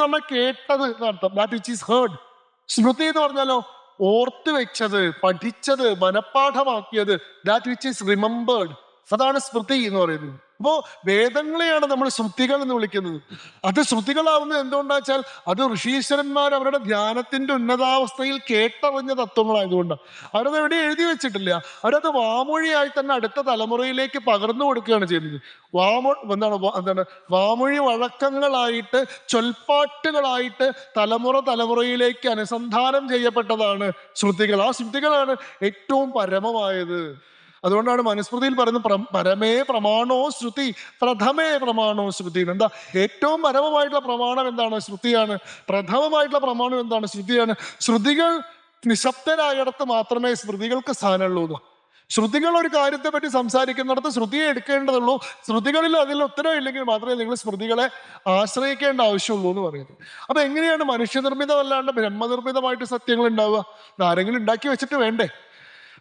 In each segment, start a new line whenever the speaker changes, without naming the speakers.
പറഞ്ഞാൽ കേട്ടത് അർത്ഥം ദാറ്റ് വിച്ച് ഈസ് ഹേർഡ് സ്മൃതി എന്ന് പറഞ്ഞാലോ ഓർത്തു വെച്ചത് പഠിച്ചത് മനഃപ്പാഠമാക്കിയത് ദാറ്റ് വിച്ച് ഈസ് റിമെമ്പേർഡ് അതാണ് സ്മൃതി എന്ന് പറയുന്നത്. അപ്പോ വേദങ്ങളെയാണ് നമ്മൾ ശ്രുതികൾ എന്ന് വിളിക്കുന്നത്. അത് ശ്രുതികളാവുന്നത് എന്തുകൊണ്ടാ വെച്ചാൽ അത് ഋഷീശ്വരന്മാർ അവരുടെ ധ്യാനത്തിന്റെ ഉന്നതാവസ്ഥയിൽ കേട്ടറിഞ്ഞ തത്വങ്ങളായതുകൊണ്ടാണ് അവരത് എവിടെ എഴുതി വെച്ചിട്ടില്ല. അവരത് വാമൊഴിയായി തന്നെ അടുത്ത തലമുറയിലേക്ക് പകർന്നു കൊടുക്കുകയാണ് ചെയ്യുന്നത്. വാമൊ എന്താണ് എന്താണ് വാമൊഴി വഴക്കങ്ങളായിട്ട് ചൊൽപ്പാട്ടുകളായിട്ട് തലമുറ തലമുറയിലേക്ക് അനുസന്ധാനം ചെയ്യപ്പെട്ടതാണ് ശ്രുതികൾ ആ ശ്രുതികളാണ് ഏറ്റവും പരമമായത്. അതുകൊണ്ടാണ് മനുസ്മൃതിയിൽ പറയുന്നത് പരമേ പ്രമാണോ ശ്രുതി പ്രഥമേ പ്രമാണോ ശ്രുതി. എന്താ? ഏറ്റവും പരമമായിട്ടുള്ള പ്രമാണം എന്താണ്? ശ്രുതിയാണ്. പ്രഥമമായിട്ടുള്ള പ്രമാണം എന്താണ്? ശ്രുതിയാണ്. ശ്രുതികൾ നിശബ്ദരായിടത്ത് മാത്രമേ സ്മൃതികൾക്ക് സ്ഥാനമുള്ളൂ. ശ്രുതികൾ ഒരു കാര്യത്തെ പറ്റി സംസാരിക്കുന്നിടത്ത് ശ്രുതിയെ എടുക്കേണ്ടതുള്ളൂ. ശ്രുതികളിൽ അതിൽ ഉത്തരം ഇല്ലെങ്കിൽ മാത്രമേ നിങ്ങൾ സ്മൃതികളെ ആശ്രയിക്കേണ്ട ആവശ്യമുള്ളൂ എന്ന് പറയുന്നത്. അപ്പൊ എങ്ങനെയാണ് മനുഷ്യനിർമ്മിതമല്ലാണ്ട് ബ്രഹ്മനിർമ്മിതമായിട്ട് സത്യങ്ങൾ ഉണ്ടാവുക? ആരെങ്കിലും ഉണ്ടാക്കി വെച്ചിട്ട് വേണ്ടേ?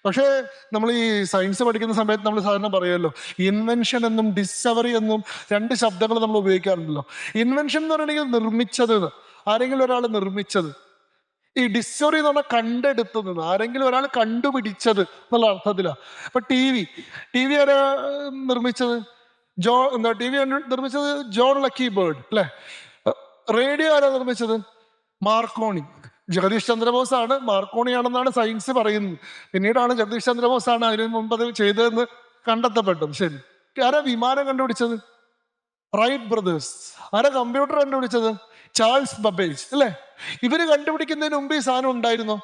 പക്ഷേ നമ്മൾ ഈ സയൻസ് പഠിക്കുന്ന സമയത്ത് നമ്മൾ സാധാരണ പറയുമല്ലോ ഇൻവെൻഷൻ എന്നും ഡിസ്കവറി എന്നും രണ്ട് ശബ്ദങ്ങൾ നമ്മൾ ഉപയോഗിക്കാറുണ്ടല്ലോ. ഇൻവെൻഷൻ എന്ന് പറയുകയാണെങ്കിൽ നിർമ്മിച്ചത്. ആരെങ്കിലും ഒരാൾ നിർമ്മിച്ചത്. ഈ ഡിസ്കവറി എന്ന് പറഞ്ഞാൽ കണ്ടെടുത്തത് ആരെങ്കിലും ഒരാൾ കണ്ടുപിടിച്ചത് എന്നുള്ള അർത്ഥത്തിലാണ് ഇപ്പൊ ടി വി ടി വി ആരാ നിർമ്മിച്ചത്? ജോ എന്താ ടി വി നിർമ്മിച്ചത്? ജോൺ ലക്കി ബേർഡ് അല്ലേ? റേഡിയോ ആരാ നിർമ്മിച്ചത്? മാർക്കോണി. ജഗദീഷ് ചന്ദ്രബോസ് ആണ് മാർക്കോണിയാണെന്നാണ് സയൻസ് പറയുന്നത്. പിന്നീടാണ് ജഗദീഷ് ചന്ദ്രബോസ് ആണ് അതിനു മുമ്പ് അത് ചെയ്തതെന്ന് കണ്ടെത്തപ്പെട്ടു. ശരി. ആരാ വിമാനം കണ്ടുപിടിച്ചത്? റൈറ്റ് ബ്രദേഴ്സ് ആരാ കമ്പ്യൂട്ടർ കണ്ടുപിടിച്ചത്? ചാൾസ് ബബേജ് അല്ലേ? ഇവർ കണ്ടുപിടിക്കുന്നതിന് മുമ്പ് ഈ സാധനം ഉണ്ടായിരുന്നോ?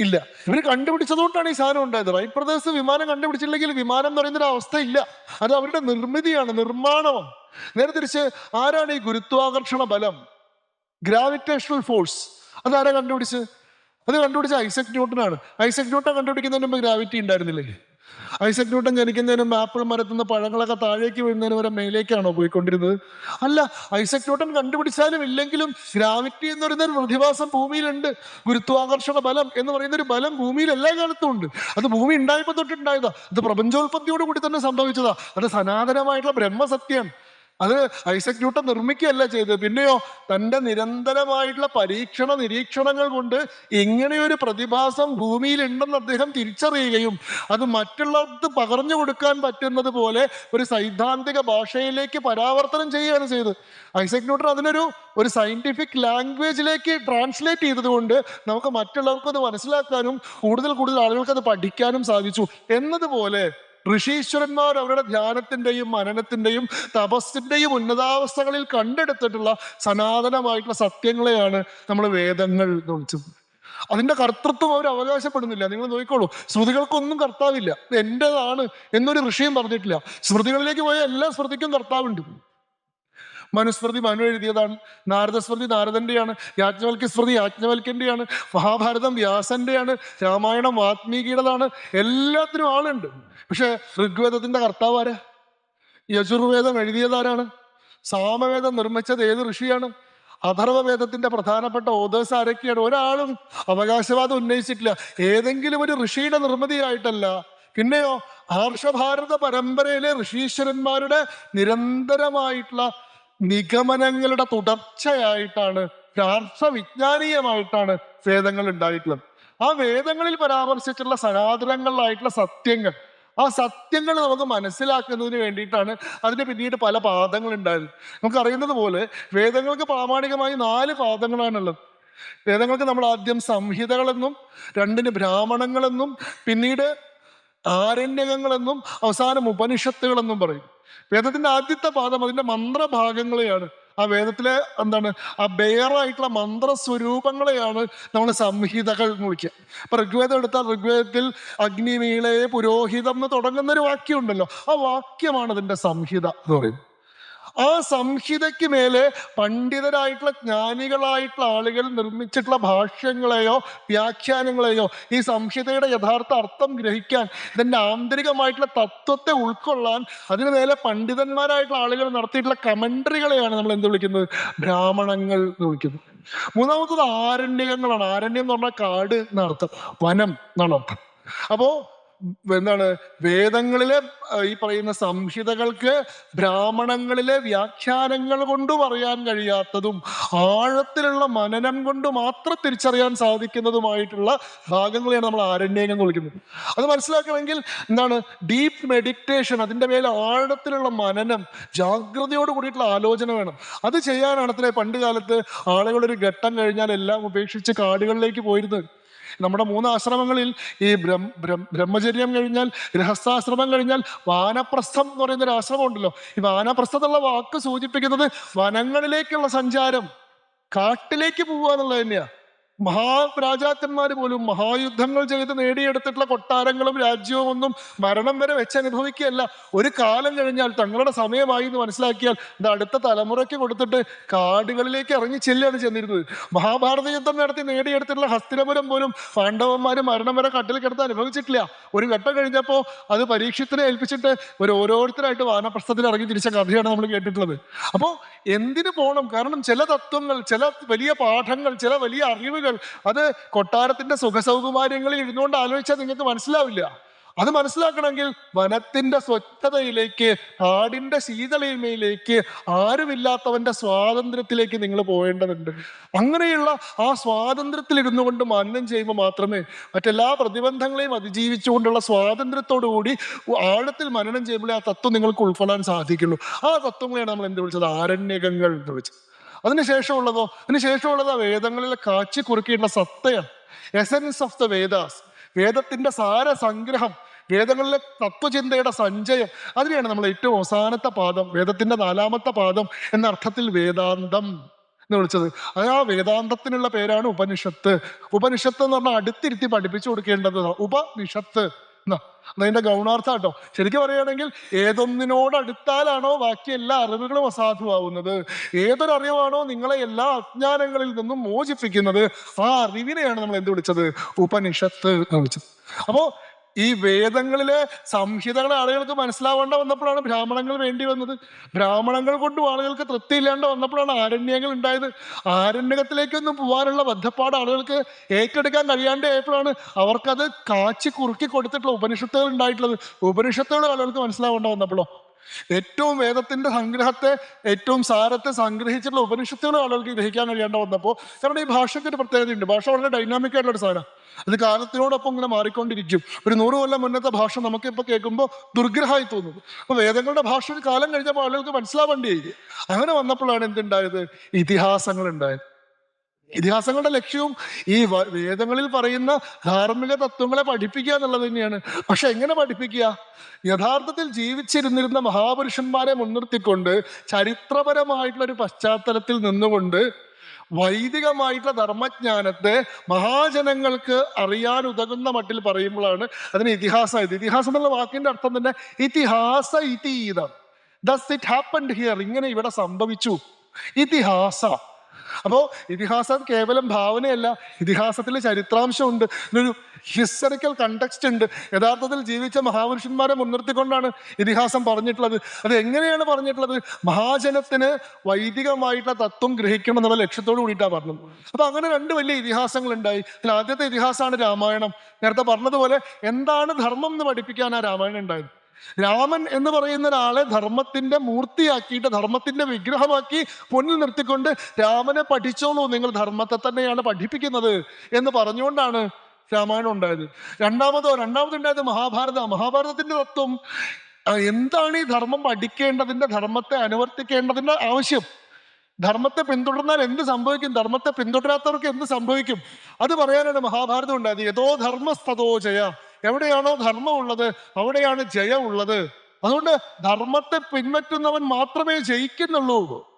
ഇല്ല. ഇവർ കണ്ടുപിടിച്ചതുകൊണ്ടാണ് ഈ സാധനം ഉണ്ടായത്. റൈറ്റ് ബ്രദേഴ്സ് വിമാനം കണ്ടുപിടിച്ചില്ലെങ്കിൽ വിമാനം എന്ന് പറയുന്ന ഒരു അവസ്ഥ ഇല്ല അത് അവരുടെ നിർമ്മിതിയാണ് നിർമ്മാണമാണ് നേരെ തിരിച്ച് ആരാണ് ഈ ഗുരുത്വാകർഷണ ബലം? ഗ്രാവിറ്റേഷണൽ ഫോഴ്സ് അതാരാ കണ്ടുപിടിച്ച് അത് കണ്ടുപിടിച്ച ഐസക് ന്യൂട്ടനാണ്. ഐസക് ന്യൂട്ടൻ കണ്ടുപിടിക്കുന്നതിന് മുമ്പ് ഗ്രാവിറ്റി ഉണ്ടായിരുന്നില്ലേ? ഐസക് ന്യൂട്ടൻ ജനിക്കുന്നതിന് മുമ്പ് ആപ്പിൾ മരത്തുനിന്ന് പഴങ്ങളൊക്കെ താഴേക്ക് വീഴുന്നതിന് വരെ മേലേക്കാണോ പോയിക്കൊണ്ടിരുന്നത്? അല്ല ഐസക് ന്യൂട്ടൻ കണ്ടുപിടിച്ചാലും ഇല്ലെങ്കിലും ഗ്രാവിറ്റി എന്ന് പറയുന്ന ഒരു പ്രതിഭാസം ഭൂമിയിലുണ്ട്. ഗുരുത്വാകർഷണ ബലം എന്ന് പറയുന്ന ഒരു ബലം ഭൂമിയിൽ എല്ലാ കാലത്തും ഉണ്ട്. അത് ഭൂമി ഉണ്ടായപ്പോൾ തൊട്ടുണ്ടായതാ അത് പ്രപഞ്ചോൽപത്തിയോട് കൂടി തന്നെ സംഭവിച്ചതാ. അത് സനാതനമായിട്ടുള്ള ബ്രഹ്മസത്യമാണ്. അത് ഐസക് ന്യൂട്ടൻ നിർമ്മിക്കുകയല്ല ചെയ്തത്. പിന്നെയോ തന്റെ നിരന്തരമായിട്ടുള്ള പരീക്ഷണ നിരീക്ഷണങ്ങൾ കൊണ്ട് ഇങ്ങനെയൊരു പ്രതിഭാസം ഭൂമിയിൽ ഉണ്ടെന്ന് അദ്ദേഹം തിരിച്ചറിയുകയും അത് മറ്റുള്ളവർക്ക് പകർന്നു കൊടുക്കാൻ പറ്റുന്നത് പോലെ ഒരു സൈദ്ധാന്തിക ഭാഷയിലേക്ക് പരാവർത്തനം ചെയ്യുകയാണ് ചെയ്തത്. ഐസക് ന്യൂട്ടൻ അതിനൊരു ഒരു സയന്റിഫിക് ലാംഗ്വേജിലേക്ക് ട്രാൻസ്ലേറ്റ് ചെയ്തതുകൊണ്ട് നമുക്ക് മറ്റുള്ളവർക്ക് മനസ്സിലാക്കാനും കൂടുതൽ കൂടുതൽ ആളുകൾക്ക് അത് പഠിക്കാനും സാധിച്ചു. എന്നതുപോലെ ഋഷീശ്വരന്മാർ അവരുടെ ധ്യാനത്തിന്റെയും മനനത്തിന്റെയും തപസ്സിന്റെയും ഉന്നതാവസ്ഥകളിൽ കണ്ടെടുത്തിട്ടുള്ള സനാതനമായിട്ടുള്ള സത്യങ്ങളെയാണ് നമ്മൾ വേദങ്ങൾ എന്ന് വിളിച്ചത്. അതിന്റെ കർത്തൃത്വം അവർ അവകാശപ്പെടുന്നില്ല. നിങ്ങൾ നോക്കിക്കോളൂ. ശ്രുതികൾക്കൊന്നും കർത്താവില്ല. എന്റേതാണ് എന്നൊരു ഋഷിയും പറഞ്ഞിട്ടില്ല. സ്മൃതികളിലേക്ക് പോയ എല്ലാ സ്മൃതിക്കും കർത്താവുണ്ട്. മനുസ്മൃതി മനു എഴുതിയതാണ് നാരദസ്മൃതി നാരദന്റെയാണ് യാജ്ഞവൽക്യ സ്മൃതി യാജ്ഞവൽക്കന്റെയാണ് മഹാഭാരതം വ്യാസന്റെയാണ് രാമായണം വാത്മീകിയുടേതാണ് എല്ലാത്തിനും ആളുണ്ട്. പക്ഷേ ഋഗ്വേദത്തിന്റെ കർത്താവ് ആരാ? യജുർവേദം എഴുതിയതാരാണ്? സാമവേദം നിർമ്മിച്ചത് ഏത് ഋഷിയാണ്? അഥർവവേദത്തിന്റെ പ്രധാനപ്പെട്ട ഓതേഴ്സ് ആരൊക്കെയാണ്? ഒരാളും അവകാശവാദം ഉന്നയിച്ചിട്ടില്ല. ഏതെങ്കിലും ഒരു ഋഷിയുടെ നിർമ്മിതിയായിട്ടല്ല. പിന്നെയോ ആർഷഭാരത പരമ്പരയിലെ ഋഷീശ്വരന്മാരുടെ നിരന്തരമായിട്ടുള്ള നിഗമനങ്ങളുടെ തുടർച്ചയായിട്ടാണ് രാഷ്ട്രവിജ്ഞാനീയമായിട്ടാണ് വേദങ്ങൾ ഉണ്ടായിട്ടുള്ളത്. ആ വേദങ്ങളിൽ പരാമർശിച്ചിട്ടുള്ള സനാതനങ്ങളിലായിട്ടുള്ള സത്യങ്ങൾ ആ സത്യങ്ങൾ നമുക്ക് മനസ്സിലാക്കുന്നതിന് വേണ്ടിയിട്ടാണ് അതിന് പിന്നീട് പല പാദങ്ങൾ ഉണ്ടായത്. നമുക്ക് അറിയുന്നത് പോലെ വേദങ്ങൾക്ക് പ്രാമാണികമായി നാല് പാദങ്ങളാണുള്ളത്. വേദങ്ങൾക്ക് നമ്മൾ ആദ്യം സംഹിതകളെന്നും രണ്ടിന് ബ്രാഹ്മണങ്ങളെന്നും പിന്നീട് ആരണ്യകങ്ങളെന്നും അവസാനം ഉപനിഷത്തുകളെന്നും പറയും. വേദത്തിന്റെ ആദ്യത്തെ പാദം അതിന്റെ മന്ത്രഭാഗങ്ങളെയാണ്. ആ വേദത്തിലെ എന്താണ്? ആ ബെയറായിട്ടുള്ള മന്ത്രസ്വരൂപങ്ങളെയാണ് നമ്മൾ സംഹിതകൾ വിളിക്കുക. അപ്പൊ ഋഗ്വേദം എടുത്താൽ ഋഗ്വേദത്തിൽ അഗ്നിമീളയെ പുരോഹിതം എന്ന് തുടങ്ങുന്ന ഒരു വാക്യമുണ്ടല്ലോ. ആ വാക്യമാണ് അതിന്റെ സംഹിത എന്ന് പറയുന്നത് ആ സംഹിതയ്ക്ക് മേലെ പണ്ഡിതരായിട്ടുള്ള ജ്ഞാനികളായിട്ടുള്ള ആളുകൾ നിർമ്മിച്ചിട്ടുള്ള ഭാഷ്യങ്ങളെയോ വ്യാഖ്യാനങ്ങളെയോ ഈ സംഹിതയുടെ യഥാർത്ഥ അർത്ഥം ഗ്രഹിക്കാൻ ഇതിന്റെ ആന്തരികമായിട്ടുള്ള തത്വത്തെ ഉൾക്കൊള്ളാൻ അതിന് മേലെ പണ്ഡിതന്മാരായിട്ടുള്ള ആളുകൾ നടത്തിയിട്ടുള്ള കമൻട്രികളെയാണ് നമ്മൾ എന്ത് വിളിക്കുന്നത്? ബ്രാഹ്മണങ്ങൾ എന്ന് വിളിക്കുന്നത്. മൂന്നാമത്തത് ആരണ്യകങ്ങളാണ്. ആരണ്യം എന്ന് പറഞ്ഞാൽ കാട് എന്നർത്ഥം. വനം എന്നാണ് അർത്ഥം. അപ്പോ എന്താണ് വേദങ്ങളിലെ ഈ പറയുന്ന സംഹിതകൾക്ക് ബ്രാഹ്മണങ്ങളിലെ വ്യാഖ്യാനങ്ങൾ കൊണ്ട് പറയാൻ കഴിയാത്തതും ആഴത്തിലുള്ള മനനം കൊണ്ട് മാത്രം തിരിച്ചറിയാൻ സാധിക്കുന്നതുമായിട്ടുള്ള ഭാഗങ്ങളെയാണ് നമ്മൾ ആരണ്യകം എന്ന് വിളിക്കുന്നത്. അത് മനസ്സിലാക്കണമെങ്കിൽ എന്താണ് ഡീപ്പ് മെഡിറ്റേഷൻ അതിന്റെ മേലെ ആഴത്തിലുള്ള മനനം ജാഗ്രതയോട് കൂടിയിട്ടുള്ള ആലോചന വേണം. അത് ചെയ്യാനാണ് അത്രേ പണ്ട് കാലത്ത് ആളുകളൊരു ഘട്ടം കഴിഞ്ഞാൽ എല്ലാം ഉപേക്ഷിച്ച് കാടുകളിലേക്ക് പോയിരുന്നത്. നമ്മുടെ മൂന്ന് ആശ്രമങ്ങളിൽ ഈ ബ്രഹ്മ ബ്രഹ്മ- ബ്രഹ്മചര്യം കഴിഞ്ഞാൽ ഗൃഹസ്ഥാശ്രമം കഴിഞ്ഞാൽ വാനപ്രസ്ഥം എന്ന് പറയുന്ന ഒരു ആശ്രമം ഉണ്ടല്ലോ ഈ വാനപ്രസ്ഥത്തുള്ള വാക്ക് സൂചിപ്പിക്കുന്നത് വനങ്ങളിലേക്കുള്ള സഞ്ചാരം കാട്ടിലേക്ക് പോവുക എന്നുള്ളത് തന്നെയാ. മഹാരാജാക്കന്മാർ പോലും മഹായുദ്ധങ്ങൾ ചെയ്ത് നേടിയെടുത്തിട്ടുള്ള കൊട്ടാരങ്ങളും രാജ്യവും ഒന്നും മരണം വരെ വെച്ച് അനുഭവിക്കുകയല്ല. ഒരു കാലം കഴിഞ്ഞാൽ തങ്ങളുടെ സമയമായി എന്ന് മനസ്സിലാക്കിയാൽ ഇത് അടുത്ത തലമുറയ്ക്ക് കൊടുത്തിട്ട് കാടുകളിലേക്ക് ഇറങ്ങി ചെല്ലുകയാണ് ചെന്നിരുന്നത് മഹാഭാരത യുദ്ധം നടത്തി നേടിയെടുത്തിട്ടുള്ള ഹസ്തിനപുരം പോലും പാണ്ഡവന്മാർ മരണം വരെ കട്ടിൽ കിടത്ത് അനുഭവിച്ചിട്ടില്ല. ഒരു ഘട്ടം കഴിഞ്ഞപ്പോൾ അത് പരീക്ഷത്തിനെ ഏൽപ്പിച്ചിട്ട് ഒരു ഓരോരുത്തരായിട്ട് വാനപ്രസ്ഥത്തിൽ ഇറങ്ങി തിരിച്ച കഥയാണ് നമ്മൾ കേട്ടിട്ടുള്ളത്. അപ്പോൾ എന്തിനു പോകണം കാരണം ചില തത്വങ്ങൾ ചില വലിയ പാഠങ്ങൾ ചില വലിയ അറിവുകൾ അത് കൊട്ടാരത്തിന്റെ സുഖസൗകുമാര്യങ്ങളിൽ ഇരുന്നുകൊണ്ട് ആലോചിച്ചാൽ നിങ്ങൾക്ക് മനസ്സിലാവില്ല. അത് മനസ്സിലാക്കണമെങ്കിൽ വനത്തിന്റെ സ്വച്ഛതയിലേക്ക് കാടിന്റെ ശീതളിമയിലേക്ക് ആരുമില്ലാത്തവന്റെ സ്വാതന്ത്ര്യത്തിലേക്ക് നിങ്ങൾ പോകേണ്ടതുണ്ട്. അങ്ങനെയുള്ള ആ സ്വാതന്ത്ര്യത്തിൽ ഇരുന്നു കൊണ്ട് മാന്യം ചെയ്യുമ്പോൾ മാത്രമേ മറ്റെല്ലാ പ്രതിബന്ധങ്ങളെയും അതിജീവിച്ചുകൊണ്ടുള്ള സ്വാതന്ത്ര്യത്തോടു കൂടി ആഴത്തിൽ മനനം ചെയ്യുമ്പോഴേ ആ തത്വം നിങ്ങൾക്ക് ഉൾക്കൊള്ളാൻ സാധിക്കുള്ളൂ. ആ തത്വങ്ങളെയാണ് നമ്മൾ എന്ത് വിളിച്ചത്? ആരണ്യകങ്ങൾ എന്ന് വിളിച്ചത്. അതിനുശേഷമുള്ളതോ അതിനുശേഷമുള്ളത് വേദങ്ങളിലെ കാച്ചി കുറുക്കിയിട്ടുള്ള സത്തയാണ്. എസൻസ് ഓഫ് ദ വേദാസ് വേദത്തിന്റെ സാര സംഗ്രഹം വേദങ്ങളിലെ തത്വചിന്തയുടെ സഞ്ചയം. അതിനെയാണ് നമ്മൾ ഏറ്റവും അവസാനത്തെ പാദം വേദത്തിന്റെ നാലാമത്തെ പാദം എന്ന അർത്ഥത്തിൽ വേദാന്തം എന്ന് വിളിച്ചത്. ആ വേദാന്തത്തിനുള്ള പേരാണ് ഉപനിഷത്ത്. ഉപനിഷത്ത് എന്ന് പറഞ്ഞാൽ അടുത്തിരുത്തി പഠിപ്പിച്ചു കൊടുക്കേണ്ടത് ഉപനിഷത്ത്. അതിന്റെ ഗൗണാർത്ഥം കേട്ടോ. ശരിക്കും പറയുകയാണെങ്കിൽ ഏതൊന്നിനോട് അടുത്താലാണോ ബാക്കി എല്ലാ അറിവുകളും അസാധുവാകുന്നത് ഏതൊരു അറിവാണോ നിങ്ങളെ എല്ലാ അജ്ഞാനങ്ങളിൽ നിന്നും മോചിപ്പിക്കുന്നത് ആ അറിവിനെയാണ് നമ്മൾ എന്ത് വിളിച്ചത്? ഉപനിഷത്ത് വിളിച്ചത്. അപ്പോ ഈ വേദങ്ങളിലെ സംഹിതകളെ ആളുകൾക്ക് മനസ്സിലാവേണ്ട വന്നപ്പോഴാണ് ബ്രാഹ്മണങ്ങൾ വേണ്ടി വന്നത്. ബ്രാഹ്മണങ്ങൾ കൊണ്ടും ആളുകൾക്ക് തൃപ്തിയില്ലാണ്ട് വന്നപ്പോഴാണ് ആരണ്യങ്ങൾ ഉണ്ടായത്. ആരണ്യകത്തിലേക്കൊന്നും പോകാനുള്ള ബദ്ധപ്പാട് ആളുകൾക്ക് ഏറ്റെടുക്കാൻ കഴിയാണ്ട് ആയപ്പോഴാണ് അവർക്കത് കാച്ചി കുറുക്കി കൊടുത്തിട്ടുള്ള ഉപനിഷത്തുകൾ ഉണ്ടായിട്ടുള്ളത്. ഉപനിഷത്തുകൾ ആളുകൾക്ക് മനസ്സിലാവേണ്ട വന്നപ്പോഴോ? ഏറ്റവും വേദത്തിന്റെ സംഗ്രഹത്തെ ഏറ്റവും സാരത്തെ സംഗ്രഹിച്ചിട്ടുള്ള ഉപനിഷത്തുകൾ ആളുകൾക്ക് ഗ്രഹിക്കാൻ കഴിയേണ്ട വന്നപ്പോൾ കാരണം ഈ ഭാഷയ്ക്ക് ഒരു പ്രത്യേകതയുണ്ട്. ഭാഷ വളരെ ഡൈനാമിക് ആയിട്ടുള്ള സാധനം. അത് കാലത്തിനോടൊപ്പം ഇങ്ങനെ മാറിക്കൊണ്ടിരിക്കും. ഒരു നൂറ് കൊല്ലം മുന്നത്തെ ഭാഷ നമുക്ക് ഇപ്പൊ കേൾക്കുമ്പോൾ ദുർഗ്രഹമായി തോന്നുന്നു അപ്പൊ വേദങ്ങളുടെ ഭാഷ ഒരു കാലം കഴിഞ്ഞപ്പോൾ ആളുകൾക്ക് മനസ്സിലാവേണ്ടിയായി. അങ്ങനെ വന്നപ്പോഴാണ് എന്തുണ്ടായത്? ഇതിഹാസങ്ങൾ ഉണ്ടായത് ഇതിഹാസങ്ങളുടെ ലക്ഷ്യവും ഈ വേദങ്ങളിൽ പറയുന്ന ധാർമ്മിക തത്വങ്ങളെ പഠിപ്പിക്കുക എന്നുള്ളത് തന്നെയാണ്. പക്ഷെ എങ്ങനെ പഠിപ്പിക്കുക? യഥാർത്ഥത്തിൽ ജീവിച്ചിരുന്നിരുന്ന മഹാപുരുഷന്മാരെ മുൻനിർത്തിക്കൊണ്ട് ചരിത്രപരമായിട്ടുള്ള ഒരു പശ്ചാത്തലത്തിൽ നിന്നുകൊണ്ട് വൈദികമായിട്ടുള്ള ധർമ്മജ്ഞാനത്തെ മഹാജനങ്ങൾക്ക് അറിയാൻ ഉതകുന്ന മട്ടിൽ പറയുമ്പോഴാണ് അതിന് ഇതിഹാസം ഇത് ഇതിഹാസം എന്നുള്ള വാക്കിന്റെ അർത്ഥം തന്നെ ഇതിഹാസ ഇതീതം ദസ് ഇറ്റ് ഹാപ്പൻഡ് ഹിയർ ഇങ്ങനെ ഇവിടെ സംഭവിച്ചു. ഇതിഹാസ അപ്പോ ഇതിഹാസം കേവലം ഭാവനയല്ല ഇതിഹാസത്തിൽ ചരിത്രാംശമുണ്ട്. ഇതിനൊരു ഹിസ്റ്ററിക്കൽ കണ്ടക്സ്റ്റ് ഉണ്ട്. യഥാർത്ഥത്തിൽ ജീവിച്ച മഹാപുരുഷന്മാരെ മുൻനിർത്തിക്കൊണ്ടാണ് ഇതിഹാസം പറഞ്ഞിട്ടുള്ളത്. അത് എങ്ങനെയാണ് പറഞ്ഞിട്ടുള്ളത്? മഹാജനത്തിന് വൈദികമായിട്ടുള്ള തത്വം ഗ്രഹിക്കണം എന്നുള്ള ലക്ഷ്യത്തോട് കൂടിയിട്ടാണ് പറഞ്ഞത്. അപ്പൊ അങ്ങനെ രണ്ട് വലിയ ഇതിഹാസങ്ങൾ ഉണ്ടായി അതിൽ ആദ്യത്തെ ഇതിഹാസമാണ് രാമായണം. നേരത്തെ പറഞ്ഞതുപോലെ എന്താണ് ധർമ്മം എന്ന് പഠിപ്പിക്കാൻ ആ രാമായണം ഉണ്ടായത്? രാമൻ എന്ന് പറയുന്ന ഒരാളെ ധർമ്മത്തിന്റെ മൂർത്തിയാക്കിയിട്ട് ധർമ്മത്തിന്റെ വിഗ്രഹമാക്കി പൊന്നിൽ നിർത്തിക്കൊണ്ട് രാമനെ പഠിച്ചോളൂ നിങ്ങൾ ധർമ്മത്തെ തന്നെയാണ് പഠിപ്പിക്കുന്നത് എന്ന് പറഞ്ഞുകൊണ്ടാണ് രാമായണം ഉണ്ടായത്. രണ്ടാമതോ രണ്ടാമതുണ്ടായത് മഹാഭാരത. മഹാഭാരതത്തിന്റെ തത്വം എന്താണ് ഈ ധർമ്മം പഠിക്കേണ്ടതിന്റെ ധർമ്മത്തെ അനുവർത്തിക്കേണ്ടതിന്റെ ആവശ്യം? ധർമ്മത്തെ പിന്തുടർന്നാൽ എന്ത് സംഭവിക്കും? ധർമ്മത്തെ പിന്തുടരാത്തവർക്ക് എന്ത് സംഭവിക്കും? അത് പറയാനാണ് മഹാഭാരതം ഉണ്ടായത്. യഥോ ധർമ്മസ്തോ ജയ. എവിടെയാണോ ധർമ്മം ഉള്ളത് അവിടെയാണ് ജയമുള്ളത്. അതുകൊണ്ട് ധർമ്മത്തെ പിൻപറ്റുന്നവൻ മാത്രമേ ജയിക്കുന്നുള്ളൂ.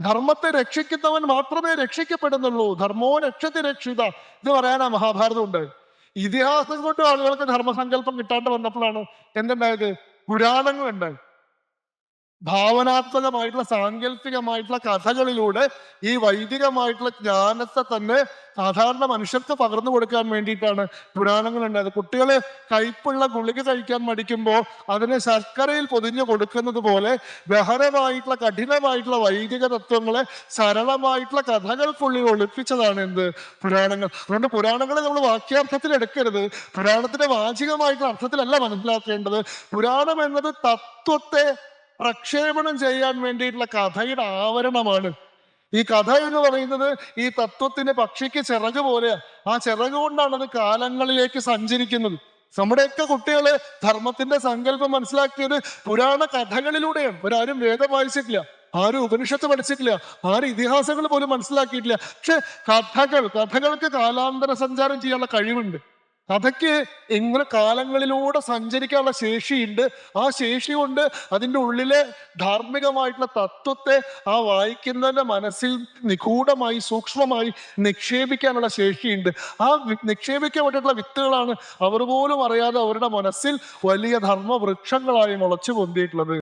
ധർമ്മത്തെ രക്ഷിക്കുന്നവൻ മാത്രമേ രക്ഷിക്കപ്പെടുന്നുള്ളൂ. ധർമ്മോ രക്ഷത്തെ രക്ഷിത. ഇത് പറയാനാ മഹാഭാരതം ഉണ്ട് ഇതിഹാസം കൊണ്ട് ആളുകൾക്ക് ധർമ്മസങ്കല്പം കിട്ടാണ്ട് വന്നപ്പോഴാണ് എന്തുണ്ടായത്? പുരാണങ്ങൾ ഉണ്ടായത് ഭാവനാത്മകമായിട്ടുള്ള സാങ്കല്പികമായിട്ടുള്ള കഥകളിലൂടെ ഈ വൈദികമായിട്ടുള്ള ജ്ഞാനത്തെ തന്നെ സാധാരണ മനുഷ്യർക്ക് പകർന്നു കൊടുക്കാൻ വേണ്ടിയിട്ടാണ് പുരാണങ്ങൾ ഉണ്ടായത് കുട്ടികളെ കയ്പുള്ള ഗുളിക കഴിക്കാൻ മടിക്കുമ്പോൾ അതിനെ ശർക്കരയിൽ പൊതിഞ്ഞു കൊടുക്കുന്നത് പോലെ ബഹരമായിട്ടുള്ള കഠിനമായിട്ടുള്ള വൈദിക തത്വങ്ങളെ സരളമായിട്ടുള്ള കഥകൾക്കുള്ളിൽ ഒളിപ്പിച്ചതാണ് എന്ത്? പുരാണങ്ങൾ. അതുകൊണ്ട് പുരാണങ്ങളെ നമ്മൾ വാക്യാർത്ഥത്തിൽ എടുക്കരുത്. പുരാണത്തിന്റെ വാചികമായിട്ടുള്ള അർത്ഥത്തിലല്ല മനസ്സിലാക്കേണ്ടത്. പുരാണം എന്നത് തത്വത്തെ പ്രക്ഷേപണം ചെയ്യാൻ വേണ്ടിയിട്ടുള്ള കഥയുടെ ആവരണമാണ്. ഈ കഥ എന്ന് പറയുന്നത് ഈ തത്വത്തിന്റെ പക്ഷിക്ക് ചിറക് പോലെയാ. ആ ചിറക് കൊണ്ടാണ് അത് കാലങ്ങളിലേക്ക് സഞ്ചരിക്കുന്നത്. നമ്മുടെയൊക്കെ കുട്ടികളെ ധർമ്മത്തിന്റെ സങ്കല്പം മനസ്സിലാക്കിയത് പുരാണ കഥകളിലൂടെയാണ്. ഒരാരും വേദം വായിച്ചിട്ടില്ല ആരും ഉപനിഷത്ത് പഠിച്ചിട്ടില്ല ആരും ഇതിഹാസങ്ങൾ പോലും മനസ്സിലാക്കിയിട്ടില്ല. പക്ഷെ കഥകൾ കഥകൾക്ക് കാലാന്തര സഞ്ചാരം ചെയ്യാനുള്ള കഴിവുണ്ട്. കഥയ്ക്ക് ഇങ്ങനെ കാലങ്ങളിലൂടെ സഞ്ചരിക്കാനുള്ള ശേഷിയുണ്ട്. ആ ശേഷി കൊണ്ട് അതിന്റെ ഉള്ളിലെ ധാർമ്മികമായിട്ടുള്ള തത്വത്തെ ആ വായിക്കുന്നതിന്റെ മനസ്സിൽ നിഗൂഢമായി സൂക്ഷ്മമായി നിക്ഷേപിക്കാനുള്ള ശേഷിയുണ്ട്. ആ നിക്ഷേപിക്കപ്പെട്ടിട്ടുള്ള വിത്തുകളാണ് അവർ പോലും അറിയാതെ അവരുടെ മനസ്സിൽ വലിയ ധർമ്മവൃക്ഷങ്ങളായി മുളച്ചു പൊന്തിയിട്ടുള്ളത്.